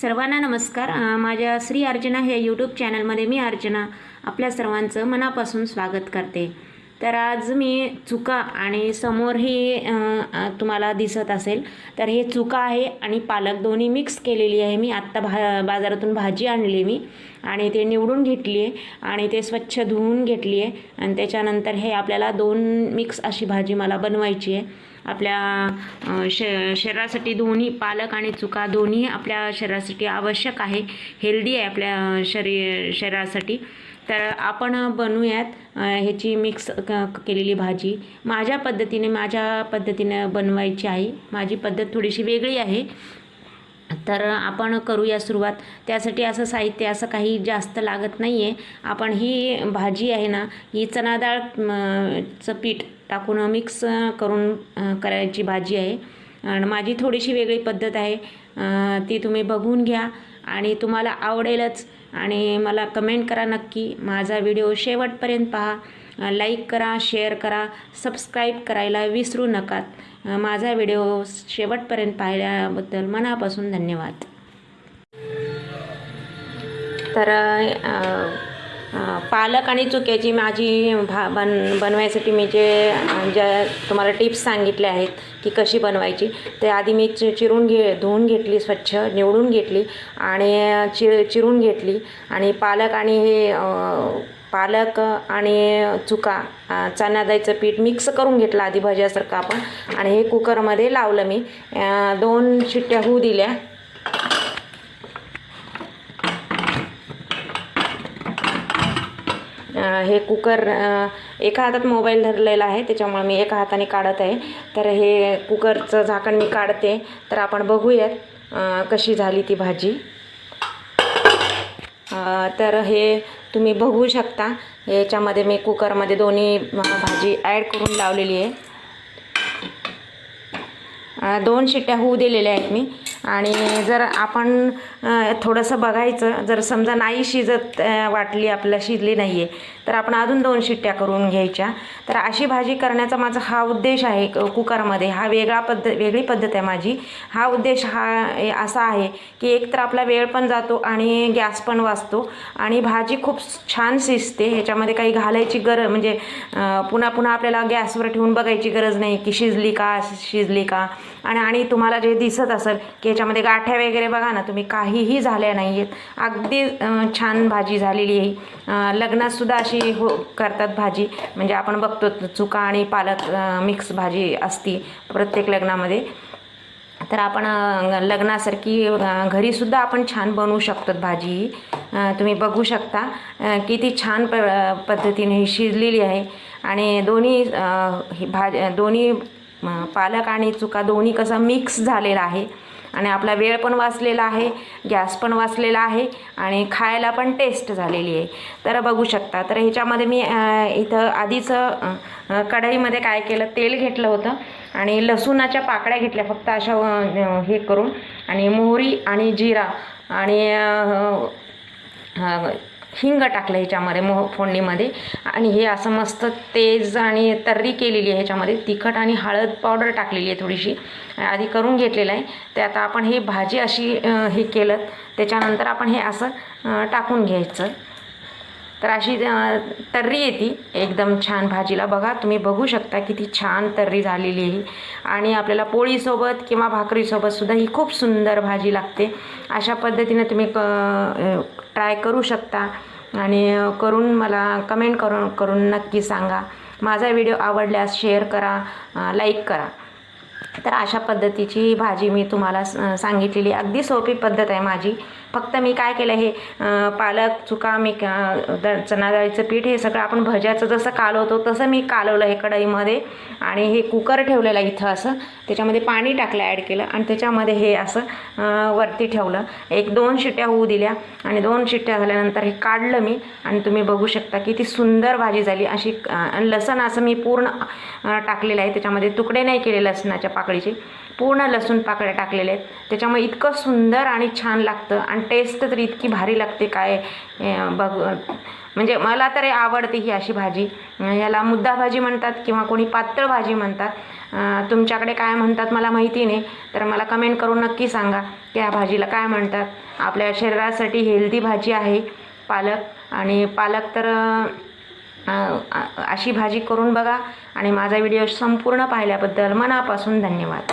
सर्वांना नमस्कार. माझ्या श्री अर्चना हे यूट्यूब चॅनलमध्ये मी अर्चना. आपल्या सर्वांचं मनापासून स्वागत करते. तर आज मी चुका आणि समोर ही तुम्हाला दिसत असेल. तर हे चुका आहे आणि पालक दोन्ही मिक्स केलेली आहे. मी आत्ता भा बाजारातून भाजी आणली मी आणि ते निवडून घेतली आहे आणि ते स्वच्छ धुवून घेतली आहे. आणि त्याच्यानंतर हे आपल्याला दोन मिक्स अशी भाजी मला बनवायची आहे. आपल्या श शरीरासाठी दोन्ही पालक आणि चुका दोन्ही आपल्या शरीरासाठी आवश्यक आहे. हेल्दी आहे आपल्या शरी शरीरासाठी. तर आपण बनवूयात ह्याची मिक्स क केलेली भाजी. माझ्या पद्धतीने माझ्या पद्धतीने बनवायची आहे. माझी पद्धत थोडीशी वेगळी आहे. तर आपण करूया सुरुवात. त्यासाठी असं साहित्य असं काही जास्त लागत नाही आहे आपण ही भाजी आहे ना ही चणा डाळ चं पीठ टाकून मिक्स करून करायची भाजी आहे. आणि माझी थोडीशी वेगळी पद्धत आहे. ती तुम्ही बघून घ्या. आणि तुम्हाला आवडेलच. आणि मला कमेंट करा नक्की. माझा व्हिडिओ शेवटपर्यंत पहा. लाईक करा शेअर करा सबस्क्राईब करायला विसरू नकात. माझा व्हिडिओ शेवटपर्यंत पाहिल्याबद्दल मनापासून धन्यवाद. तर पालक आणि चुक्याची माझी भा बन बनवायसाठी मी जे ज्या तुम्हाला टिप्स सांगितल्या आहेत की कशी बनवायची ते आधी मी चि चिरून घे धुवून घेतली स्वच्छ निवडून घेतली आणि चि चिरून घेतली आणि पालक आणि हे पालक आणि चुका अ, चणा पीठ मिक्स करून घेतलं आधी भज्यासारखं आपण आणि हे कुकरमध्ये लावलं मी. दोन शिट्ट्या होऊ दिल्या. हे कुकर एका हातात मोबाईल धरलेला आहे त्याच्यामुळे मी एका हाताने काढत आहे. तर हे कुकरचं झाकण मी काढते. तर आपण बघूयात कशी झाली ती भाजी. तर हे तुम्ही बघू शकता. याच्यामध्ये मी कुकरमध्ये दोन्ही भाजी ॲड करून लावलेली आहे. दोन शिट्ट्या होऊ दिलेल्या आहेत मी. आणि जर आपण थोडंसं बघायचं जर समजा नाही शिजत वाटली आपल्याला शिजली नाही आहे तर आपण अजून दोन शिट्ट्या करून घ्यायच्या. तर अशी भाजी करण्याचा माझा हा उद्देश आहे क- कुकरमध्ये. हा वेगळा पद्ध वेगळी पद्धत आहे माझी. हा उद्देश हा ए- असा आहे की एक तर आपला वेळ पण जातो आणि गॅस पण वाचतो आणि भाजी खूप छान शिजते. ह्याच्यामध्ये काही घालायची गरज म्हणजे पुन्हा पुन्हा आपल्याला गॅसवर ठेवून बघायची गरज नाही की शिजली का शिजली का. आणि आणि तुम्हाला जे दिसत असेल की ह्याच्यामध्ये गाठ्या वगैरे बघा ना तुम्ही काहीही झाल्या नाही आहेत अगदी छान भाजी झालेली आहे. लग्नातसुद्धा अशी हो करतात भाजी. म्हणजे आपण बघतो चुका आणि पालक मिक्स भाजी असती प्रत्येक लग्नामध्ये. तर आपण लग्नासारखी घरीसुद्धा आपण छान बनवू शकतो भाजी ही. तुम्ही बघू शकता किती छान प पद्धतीने ही शिजलेली आहे. आणि दोन्ही ही भाज दोन्ही पालक आणि चुका दोन्ही कसा मिक्स झालेला आहे. आणि आपला वेळ पण वाचलेला आहे गॅस पण वाचलेला आहे आणि खायला पण टेस्ट झालेली आहे. तर बघू शकता. तर ह्याच्यामध्ये मी इथं आधीच कढईमध्ये काय केलं तेल घेतलं होतं आणि लसूणाच्या पाकळ्या घेतल्या फक्त अशा हे करून. आणि मोहरी आणि जिरा आणि हिंग टाकलं ह्याच्यामध्ये मोह फोडणीमध्ये. आणि हे असं मस्त तेज आणि तर्री केलेली आहे ह्याच्यामध्ये. तिखट आणि हळद पावडर टाकलेली आहे थोडीशी. आधी करून घेतलेलं आहे. ते आता आपण हे भाजी अशी हे केलं. त्याच्यानंतर आपण हे असं टाकून घ्यायचं. तर अशी तर्री येते एकदम छान भाजीला. बघा तुम्ही बघू शकता किती छान तर्री झालेली आहे आणि आपल्याला पोळीसोबत किंवा भाकरीसोबत सुद्धा ही खूप सुंदर भाजी लागते. अशा पद्धतीने तुम्ही क ट्राय करू शकता. आणि करून मला कमेंट करून करून नक्की सांगा. माझा व्हिडिओ आवडल्यास शेअर करा लाईक करा. तर अशा पद्धतीची भाजी मी तुम्हाला स- सांगितलेली अगदी सोपी पद्धत आहे माझी. फक्त मी काय केलं हे पालक चुका मी क- द- डाळीचं पीठ हे सगळं आपण भज्याचं जसं कालवतो तसं मी कालवलं हे कढईमध्ये. आणि हे कुकर ठेवलेलं आहे इथं असं. त्याच्यामध्ये पाणी टाकलं ॲड केलं. आणि त्याच्यामध्ये हे असं वरती ठेवलं. एक दोन शिट्ट्या होऊ दिल्या. आणि दोन शिट्ट्या झाल्यानंतर हे काढलं मी. आणि तुम्ही बघू शकता किती सुंदर भाजी झाली. अशी आणि लसण असं मी पूर्ण टाकलेलं आहे. त्याच्यामध्ये तुकडे नाही केले लसणाच्या पाकळीची. पूर्ण लसूण पाकळ्या टाकलेल्या आहेत. त्याच्यामुळे इतकं सुंदर आणि छान लागतं. आणि टेस्ट तर इतकी भारी लागते काय बघ म्हणजे मला तर आवडते ही अशी भाजी. याला मुद्दा भाजी म्हणतात किंवा कोणी पातळ भाजी म्हणतात. तुमच्याकडे काय म्हणतात मला माहिती नाही. तर मला कमेंट करून नक्की सांगा की या भाजीला काय म्हणतात. आपल्या शरीरासाठी हेल्दी भाजी आहे पालक. आणि पालक तर अशी भाजी करून बघा. आणि माझा व्हिडिओ संपूर्ण पाहिल्याबद्दल मनापासून धन्यवाद.